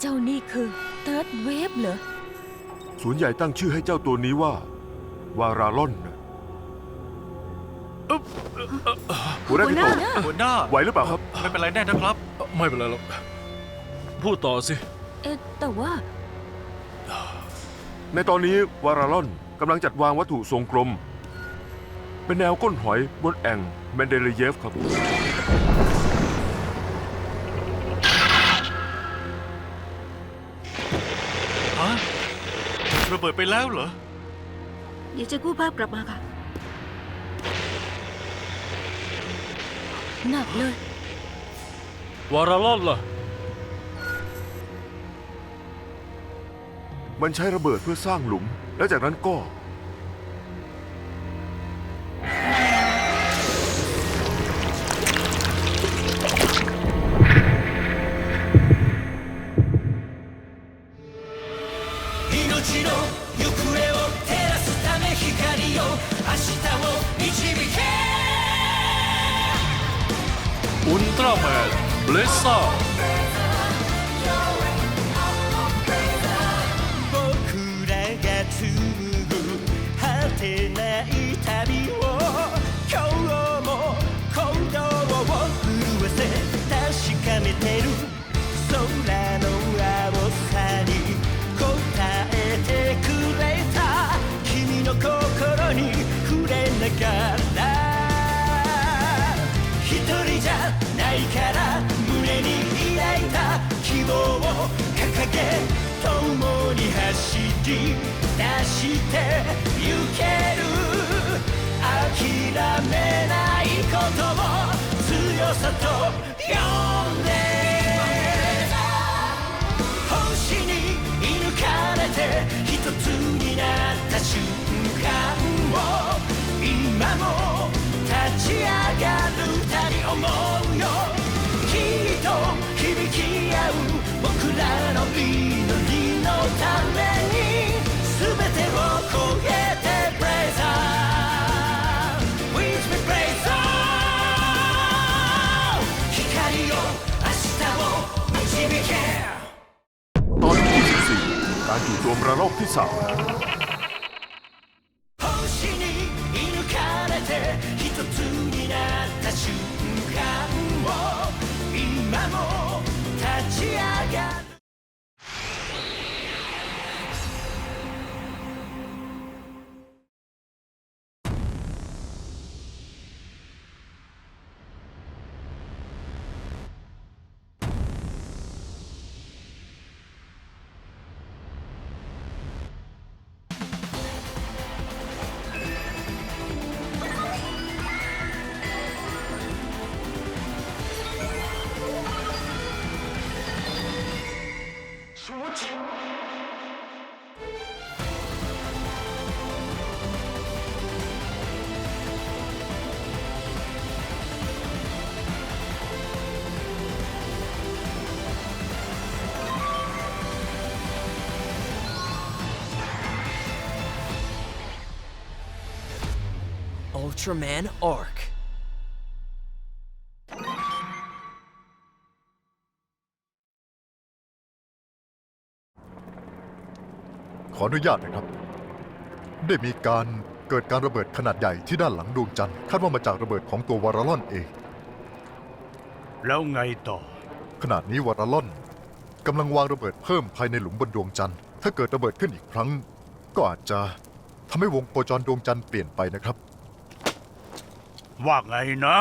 เจ้านี่คือเติร์ดเวฟเหรอ ศูนย์ใหญ่ตั้งชื่อให้เจ้าตัวนี้ว่า วารารอนนะหัวหน้าหัวพี่หน้าโตหัวหน้าไหวหรือเปล่าครับ ไม่เป็นไรแน่นะครับ ไม่เป็นไรหรอกพูดต่อสิ เอ๊ะแต่ว่าในตอนนี้วารารอนกำลังจัดวางวัตถุทรงกลม เป็นแนวก้นหอยบนแอ่งแมนเดเลเยฟครับ ระเบิดไปแล้วเหรอ เดี๋ยวจะกู้ภาพกลับมาค่ะ หนักเลย วารารอนล่ะ มันใช้ระเบิดเพื่อสร้างหลุม แล้วจากนั้นก็ 共に走り出してゆける諦めないことを強さと呼んで星に射抜かれて一つになった瞬間を今も立ち上がる二人思うよらの祈りのために全てを超えて Praise on With me praise on 光よ明日を導け ตอนที่24การจู่โจมระลอกที่สาม Ultraman Arc. ขออนุญาตนะครับ ได้มีการเกิดการระเบิดขนาดใหญ่ที่ด้านหลังดวงจันทร์คาดว่ามาจากระเบิดของตัววารารอนเอง แล้วไงต่อ ขณะนี้วารารอนกำลังวางระเบิดเพิ่มภายในหลุมบนดวงจันทร์ถ้าเกิดระเบิดขึ้นอีกครั้ง ก็อาจจะทำให้วงโคจรดวงจันทร์เปลี่ยนไปนะครับ ว่าไงนะ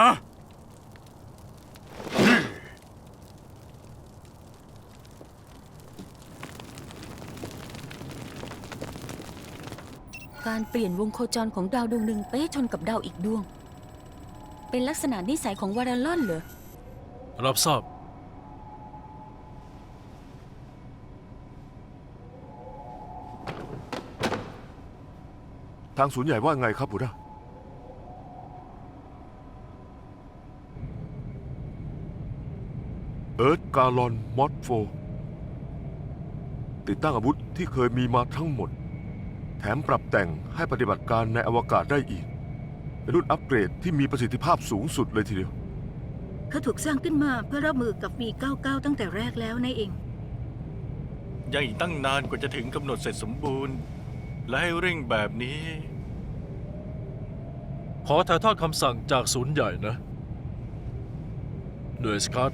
การเปลี่ยนวงโคจรของดาวดวงหนึ่งไปให้ชนกับดาวอีกดวง เป็นลักษณะนิสัยของวารารอนเหรอ รับทราบ ทางศูนย์ใหญ่ว่าไงครับหัวหน้า เอิร์ธกาลอนมอดโฟ ติดตั้งอาวุธที่เคยมีมาทั้งหมด แถมปรับแต่งให้ปฏิบัติการในอวกาศได้อีกเป็นรุ่นอัปเกรดที่มีประสิทธิภาพสูงสุดเลยทีเดียว เขาถูกสร้างขึ้นมาเพื่อรับมือกับ V99 ตั้งแต่แรกแล้วนั่นเอง ยังอีกตั้งนานกว่าจะถึงกำหนดเสร็จสมบูรณ์ และให้เร่งแบบนี้ ขอถ่ายทอดคำสั่งจากศูนย์ใหญ่นะหน่วยสกัด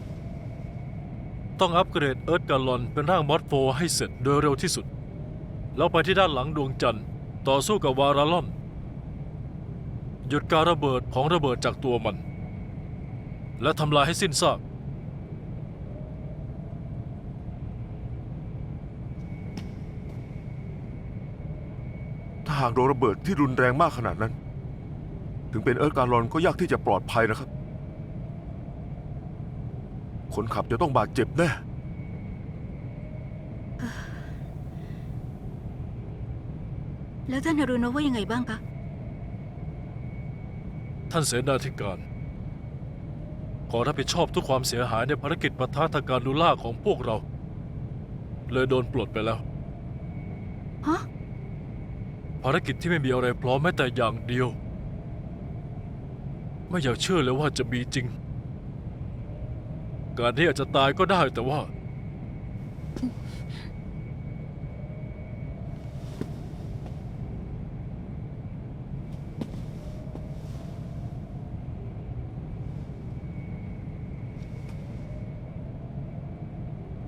ต้องอัปเกรดเอิร์ธกาลอนเป็นร่างมอสโฟให้เสร็จโดยเร็วที่สุด แล้วไปที่ด้านหลังดวงจันทร์ ต่อสู้กับวาราลอน หยุดการระเบิดของระเบิดจากตัวมัน และทำลายให้สิ้นซากถ้าหากโดนระเบิดที่รุนแรงมากขนาดนั้น ถึงเป็นเอิร์ธการลอนก็ยากที่จะปลอดภัยนะครับ คนขับจะต้องบาดเจ็บแน่ แล้วท่านฮารุโนะว่ายังไงบ้างคะ ท่านเสนาธิการ ขอรับผิดชอบทุกความเสียหายในภารกิจปะทะทางการลูล่าของพวกเรา เลยโดนปลดไปแล้ว ฮะ ภารกิจที่ไม่มีอะไรพร้อมแม้แต่อย่างเดียว ไม่อยากเชื่อเลยว่าจะมีจริง การนี้อาจจะตายก็ได้แต่ว่า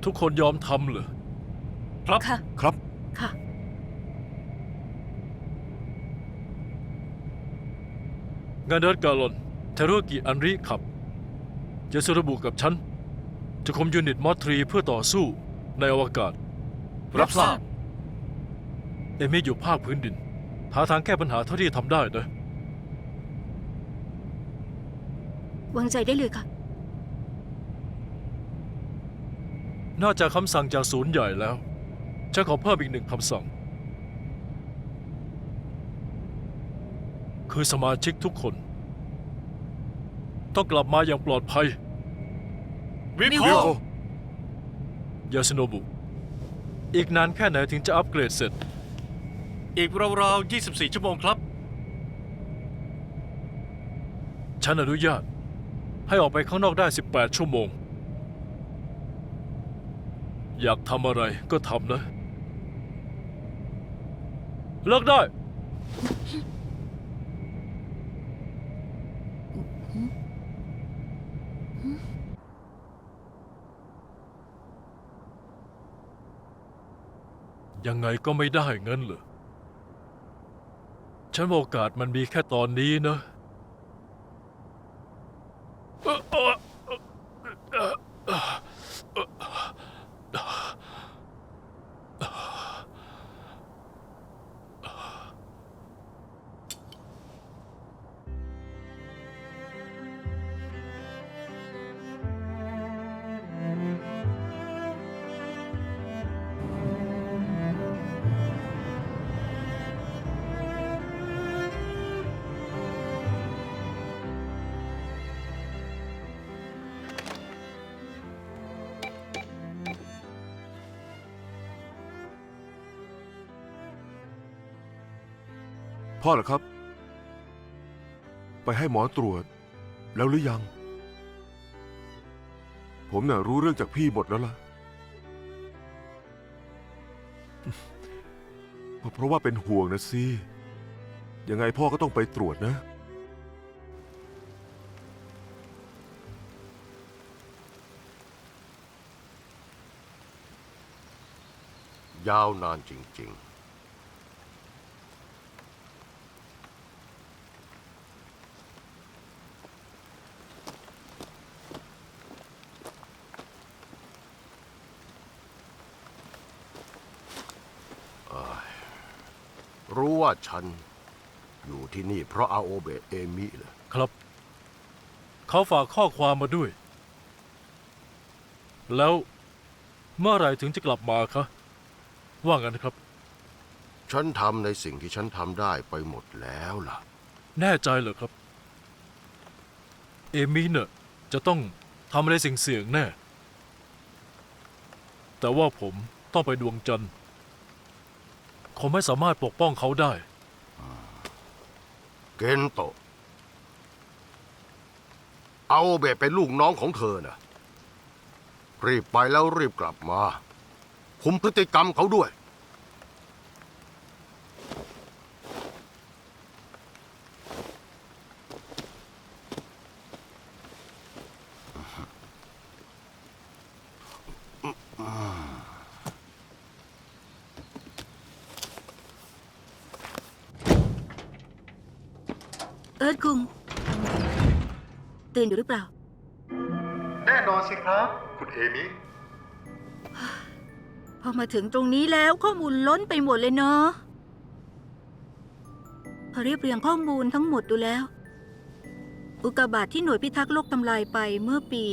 ทุกคนยอมทำเหรอครับค่ะ ครับ ค่ะ งานเดินกาลอนเทโรกิอันริขับจะสระบุกับฉัน จะคุมยูนิตมอสทรีเพื่อต่อสู้ในอวกาศ รับทราบ เอมิอยู่ภาคพื้นดิน หาทางแก้ปัญหาเท่าที่ทำได้นะ วางใจได้เลยค่ะ นอกจากคำสั่งจากศูนย์ใหญ่แล้ว ฉันขอเพิ่มอีกหนึ่งคำสั่ง คือสมาชิกทุกคน ต้องกลับมาอย่างปลอดภัย วิวิโคโค ยาสโนบุ อีกนานแค่ไหนถึงจะอัปเกรดเสร็จ อีกราวๆ 24 ชั่วโมงครับ ฉันอนุญาต ให้ออกไปข้างนอกได้ 18 ชั่วโมง อยากทำอะไรก็ทำนะ เลิกได้ ยังไงก็ไม่ได้เงินเหรอ ฉันว่าโอกาสมันมีแค่ตอนนี้นะ พ่อเหรอครับ ไปให้หมอตรวจ แล้วหรือยัง ผมน่ะรู้เรื่องจากพี่หมดแล้วล่ะ เพราะว่าเป็นห่วงนะสิ ยังไงพ่อก็ต้องไปตรวจนะ ยาวนานจริง ๆ ว่าฉัน อยู่ที่นี่เพราะอาโอเบะเอมิเลยครับ เขาฝากข้อความมาด้วย แล้วเมื่อไหร่ถึงจะกลับมาคะ ว่างั้นครับ ฉันทำในสิ่งที่ฉันทำได้ไปหมดแล้วล่ะ แน่ใจเหรอครับ เอมี่เน่ะจะต้องทำอะไรเสี่ยงๆแน่ แต่ว่าผมต้องไปดวงจันทร์ คงไม่สามารถปกป้องเขาได้ เกนโตะอาเบะเป็นลูกน้องของเธอนะรีบไปแล้วรีบกลับมา คุมพฤติกรรมเขาด้วย เอิร์ธคุง ตื่นอยู่หรือเปล่า แน่นอนสิครับ คุณเอมิ พอมาถึงตรงนี้แล้วข้อมูลล้นไปหมดเลยเนาะพอเรียบเรียงข้อมูลทั้งหมดดูแล้ว อุกกาบาตที่หน่วยพิทักษ์โลกทำลายไปเมื่อปี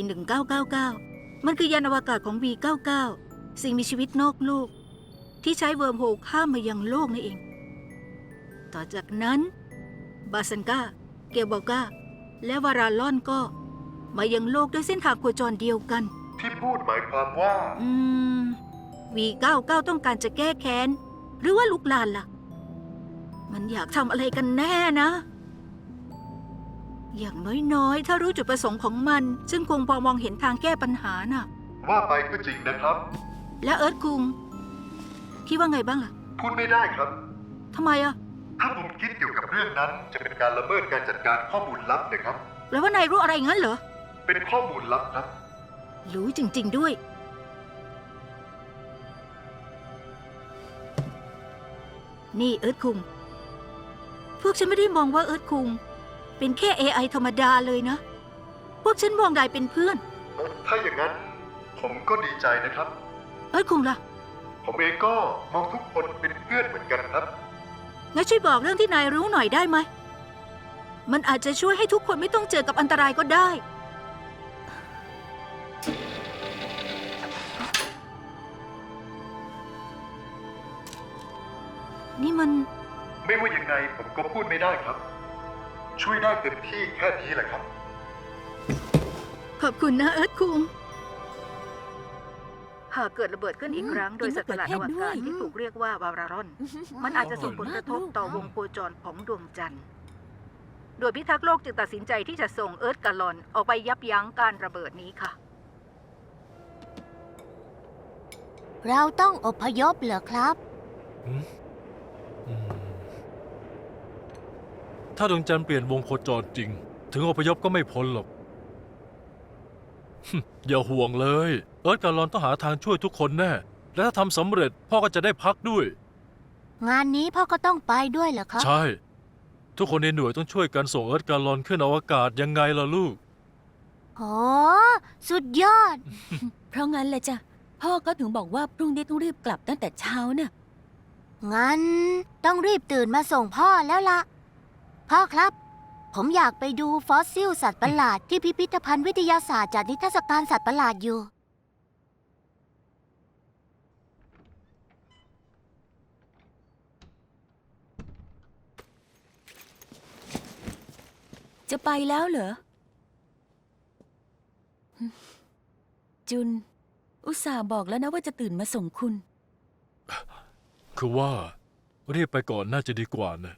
1999 มันคือยานอวกาศของ V99 สิ่งมีชีวิตนอกโลก ที่ใช้เวิร์มโฮลข้ามมายังโลกนั่นเอง ต่อจากนั้น บาสันกาเกลบอกา และวาราลอนก็ มายังโลกด้วยเส้นทางโคจรเดียวกัน ที่พูดหมายความว่า อืม V99 ต้องการจะแก้แค้น หรือว่าลุกลานล่ะ มันอยากทำอะไรกันแน่นะ อย่างน้อยๆ ถ้ารู้จุดประสงค์ของมัน ซึ่งคงพอมองเห็นทางแก้ปัญหาน่ะ ว่าไปก็จริงนะครับ และเอิร์ธคุงคิดว่าไงบ้างล่ะ พูดไม่ได้ครับ ทำไมอะ ถ้าผมคิดเกี่ยวกับเรื่องนั้น จะเป็นการละเมิดการจัดการข้อมูลลับนะครับแล้วว่านายรู้อะไรงั้นเหรอ เป็นข้อมูลลับครับ รู้จริง ๆ ด้วย นี่เอิร์ธคุง พวกฉันไม่ได้มองว่าเอิร์ธคุง เป็นแค่ AI ธรรมดาเลยนะ พวกฉันมองนายเป็นเพื่อน ถ้าอย่างนั้นผมก็ดีใจนะครับ เอิร์ธคุงล่ะ ผมเองก็มองทุกคนเป็นเพื่อนเหมือนกันครับ งั้นช่วยบอกเรื่องที่นายรู้หน่อยได้ไหม มันอาจจะช่วยให้ทุกคนไม่ต้องเจอกับอันตรายก็ได้ นี่มัน ไม่ว่ายังไงผมก็พูดไม่ได้ครับ ช่วยได้เต็มที่แค่นี้แหละครับ ขอบคุณนะเอิร์ธคุง หากเกิดระเบิดขึ้นอีกครั้ง โดยสัตว์ประหลาดอวกาศที่ถูกเรียกว่าวารารอน มันอาจจะส่งผลกระทบต่อวงโคจรของดวงจันทร์ โดยพิทักษ์โลกจึงตัดสินใจที่จะส่งเอิร์ธกาลอนออกไปยับยั้งการระเบิดนี้ค่ะ เราต้องอพยพเหรอครับ อืมถ้าดวงจันทร์เปลี่ยนวงโคจรจริง ถึงอพยพก็ไม่พ้นหรอก อย่าห่วงเลย เอิร์ธการลอนต้องหาทางช่วยทุกคนแน่ และถ้าทำสำเร็จพ่อก็จะได้พักด้วย งานนี้พ่อก็ต้องไปด้วยเหรอครับใช่ ทุกคนในหน่วยต้องช่วยกันส่งเอิร์ธการลอนขึ้นอวกาศยังไงล่ะลูก โอ้สุดยอด เพราะงั้นแหละจ้ะพ่อก็ถึงบอกว่าพรุ่งนี้ต้องรีบกลับตั้งแต่เช้าน่ะงั้น ต้องรีบตื่นมาส่งพ่อแล้วละพ่อครับ ผมอยากไปดูฟอสซิลสัตว์ประหลาดที่พิพิธภัณฑ์วิทยาศาสตร์จัดนิทรรศการสัตว์ประหลาดอยู่ จะไปแล้วเหรอ จุน อุตส่าห์บอกแล้วนะว่าจะตื่นมาส่งคุณ คือว่ารีบไปก่อนน่าจะดีกว่านะ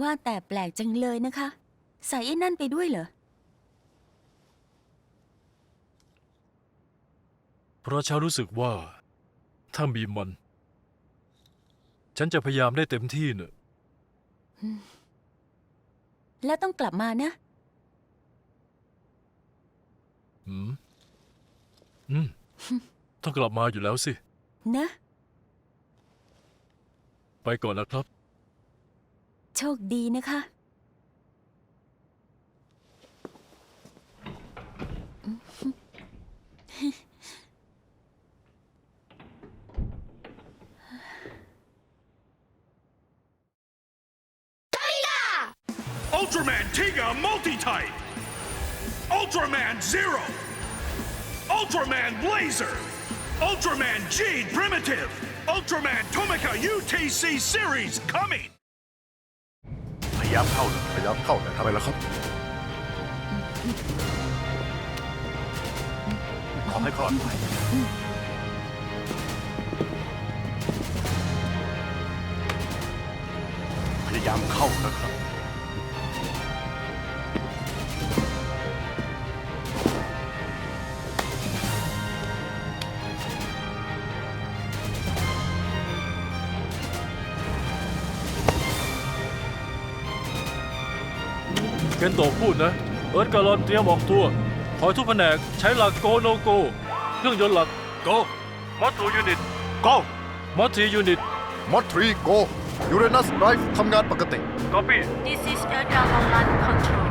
ว่าแต่แปลกจังเลยนะคะ ใส่ไอ้นั่นไปด้วยเหรอ เพราะฉันรู้สึกว่า ถ้ามีมัน ฉันจะพยายามได้เต็มที่เนอะ แล้วต้องกลับมานะ อืม อืม ต้องกลับมาอยู่แล้วสิ นะ ไปก่อนนะครับ โชคดีนะคะ Ultraman Tiga Multi-Type Ultraman Zero Ultraman Blazer Ultraman G Primitive Ultraman Tomica UTC Series coming พยายามเข้านะ พยายามเข้านะครับ ไปแล้วครับ ขอให้ปลอดภัย พยายามเข้านะครับ เคนโตะพูดนะ เอิร์ธการอนเตรียมออกตัวขอให้ทุกแผนกใช้หลักโกโนโก เครื่องยนต์หลักโกมอสทูยูนิตโกมอสทียูนิตมอทรีโกยูเรนัสไ i ฟ์ทำงานปกติ copy This is Erdogan Land Control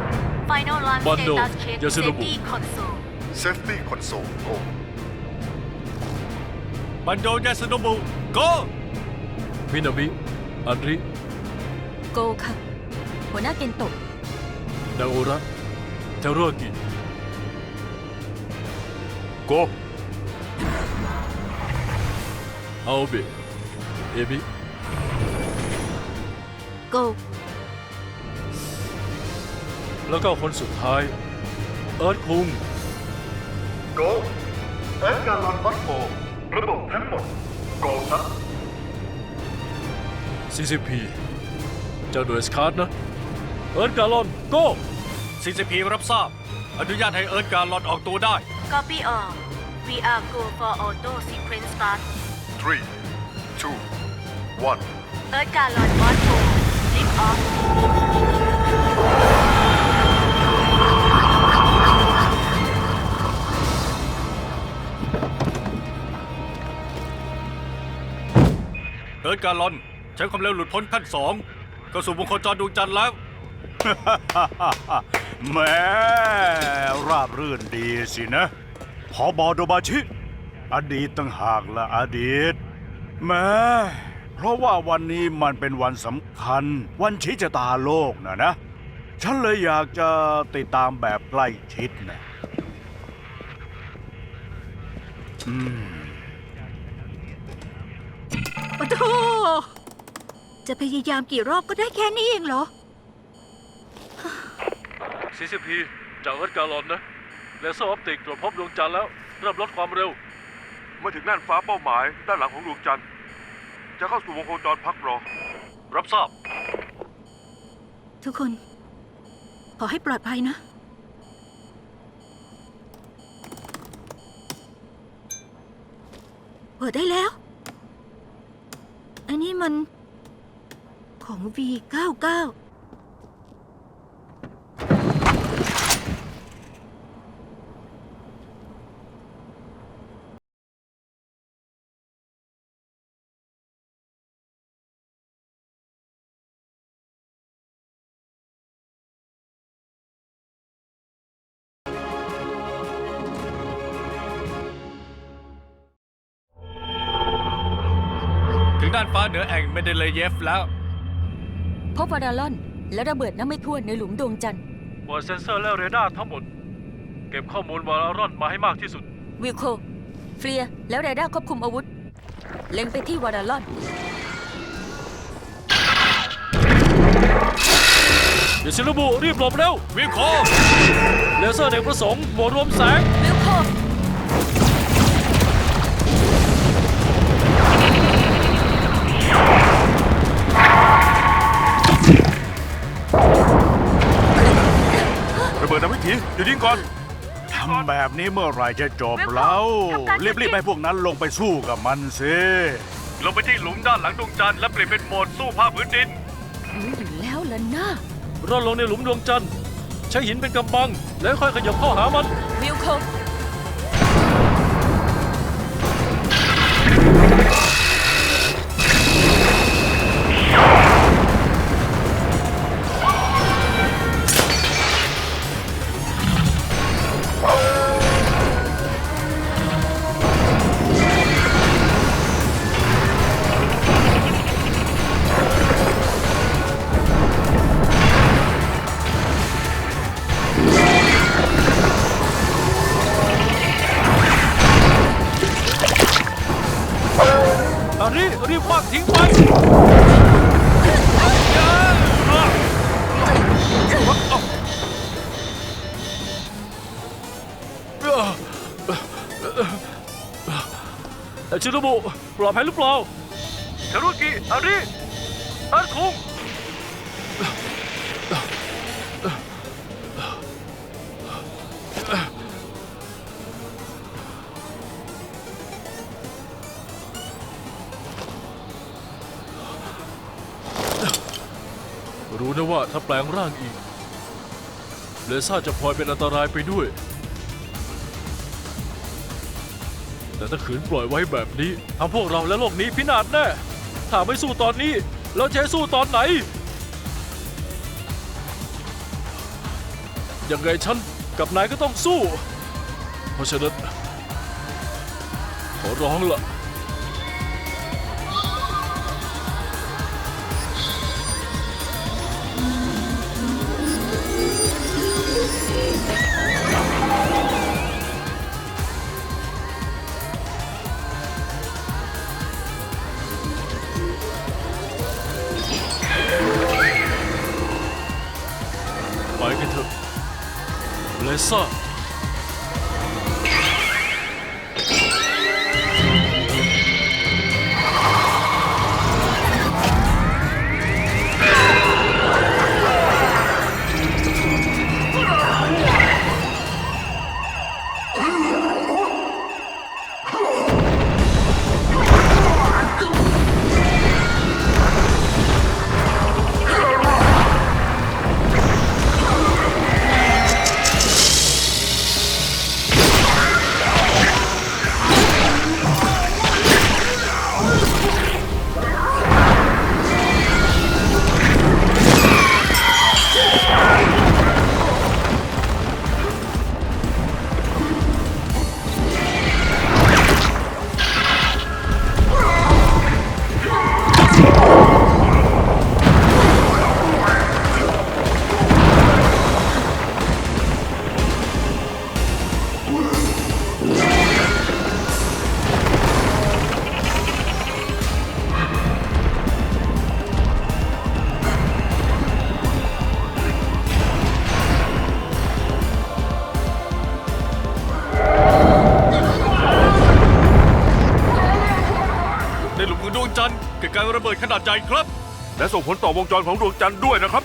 Final Land Bando, Status Check Yasunobu. Safety Console Safety Console Go บันโดยาสโนบุโกมินามิอันริ โกค่ะ หัวหน้าเกนโตะ นาโอระเทโรกิโกอาโอเบะเอมิ Go แล้วก็คนสุดท้าย เอิร์ธคุง Go เอ็กการลอนวัตโฟระบบทั้งหมด Go ครับ CCP เจ้าหน่วยสคาร์ดนะ เอิร์ธการอนโก้ CCP รับทราบ อนุญาตให้เอิร์ธการลอนออกตัวได้ Copy all We are go for auto sequence start 3 2 1 Erdogan Mod 4 Lift off เอิร์ธการลอนใช้ความเร็วหลุดพ้นขั้นสองเข้าสู่วงโคจรดวงจันทร์แล้ว แหมราบรื่นดีสินะพอบอโดบาชิ อดีตตั้งหากละอดีตแหมเพราะว่าวันนี้มันเป็นวันสำคัญ วันชี้ชะตาโลกนะนะ ฉันเลยอยากจะติดตามแบบใกล้ชิดนะอืม ปะโทจะพยายามกี่รอบก็ได้แค่นี้เองเหรอ CCP จากเอิร์ธการอนนะเลเซอร์ออปติกตรวจพบดวงจันทร์แล้ว เริ่มลดความเร็ว เมื่อถึงน่านฟ้าเป้าหมาย ด้านหลังของดวงจันทร์ จะเข้าสู่วงโคจรพักรอ รับทราบ ทุกคน ขอให้ปลอดภัยนะ เปิดได้แล้ว อันนี้มันของ V99 ถึงด้านฟ้าเหนือแอ่งเมเดเลเยฟแล้วพบวาราลอน และระเบิดน้ำไม่ทั่วนในหลุมดวงจันทร์เปิดเซ็นเซอร์และเรดาร์ทั้งหมด เก็บข้อมูลวาลารอนมาให้มากที่สุด วิลโคเฟลียร์แล้วเรดาร์ควบคุมอาวุธ เล็งไปที่วาราลอน เดี๋ยวชิลบุรีบหลบเร็ววิลโคเลเซอร์เด็กประสงค์โหมดรวมแสงวิล โคระเบิดน้ำวิถีหยุดยิงก่อนทำแบบนี้เมื่อไหรจะจบแล้วรีบๆให้พวกนั้นลงไปสู้กับมันสิลงไปที่หลุมด้านหลังดวงจันทร์และเปลี่ยนเป็นโหมดสู้ภาคพื้นดินรู้อยู่แล้วล่ะนะร่อนลงในหลุมดวงจันทร์ใช้หินเป็นกำบัง แล้วค่อยขยับเข้าหามันวิลโคอั ลอดภัยหรือเปล่าเทรุกิอาริอันคุงรู้นะว่าถ้าแปลงร่างอีก เลซ่าจะพลอยเป็นอันตรายไปด้วย แต่ถ้าขืนปล่อยไว้แบบนี้ทำพวกเราและโลกนี้พินาศแน่ถ้าไม่สู้ตอนนี้ แล้วจะให้สู้ตอนไหน ยังไงฉันกับนายก็ต้องสู้ เพราะฉะนั้นขอร้องละไเใจครับ และส่งผลต่อวงจรของดวงจันทร์ด้วยนะครับ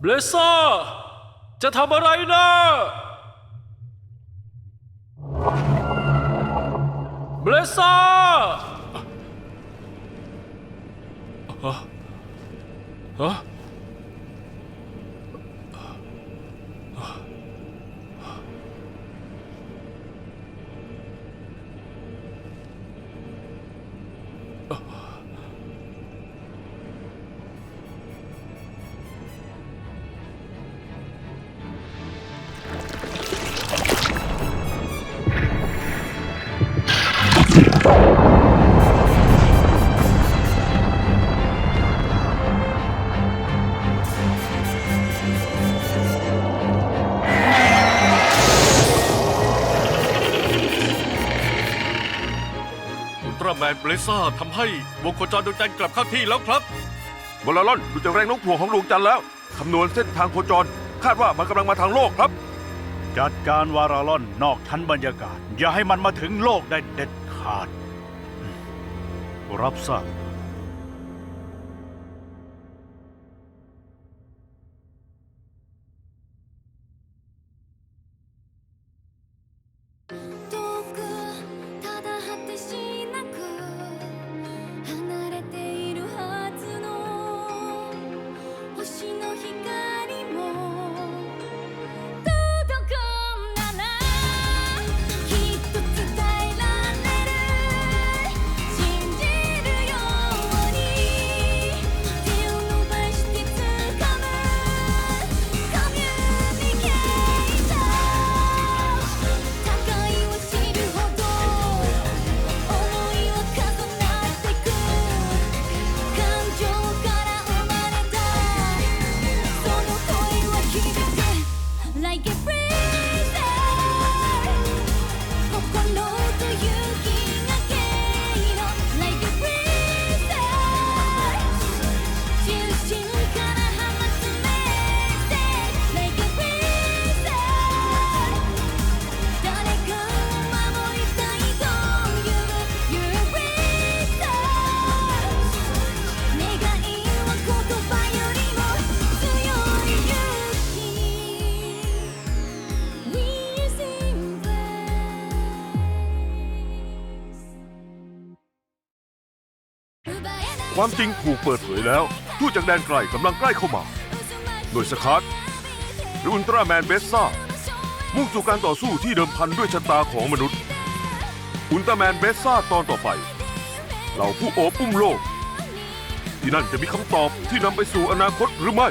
เบลซ่าจะทำอะไรนะเบลซ่าฮะ แมนเบลซ่าทำให้วงโคจรดวงจันทร์กลับเข้าที่แล้วครับวอลลอนดูจากแรงโน้มถ่วงของดวงจันทร์แล้ว คำนวณเส้นทางโคจร คาดว่ามันกำลังมาทางโลกครับ จัดการวาราลอนนอกชั้นบรรยากาศ อย่าให้มันมาถึงโลกได้เด็ดขาด รับทราบ ความจริงถูกเปิดเผยแล้วทูตจากแดนไกลกำลังใกล้เข้ามา โดยสคัตหรืออุลตร้าแมนเบสซ่า มุ่งสู่การต่อสู้ที่เดิมพันด้วยชะตาของมนุษย์ อุลตร้าแมนเบสซ่าตอนต่อไป เหล่าผู้โอบอุ้มโลก ที่นั่นจะมีคำตอบที่นำไปสู่อนาคตหรือไม่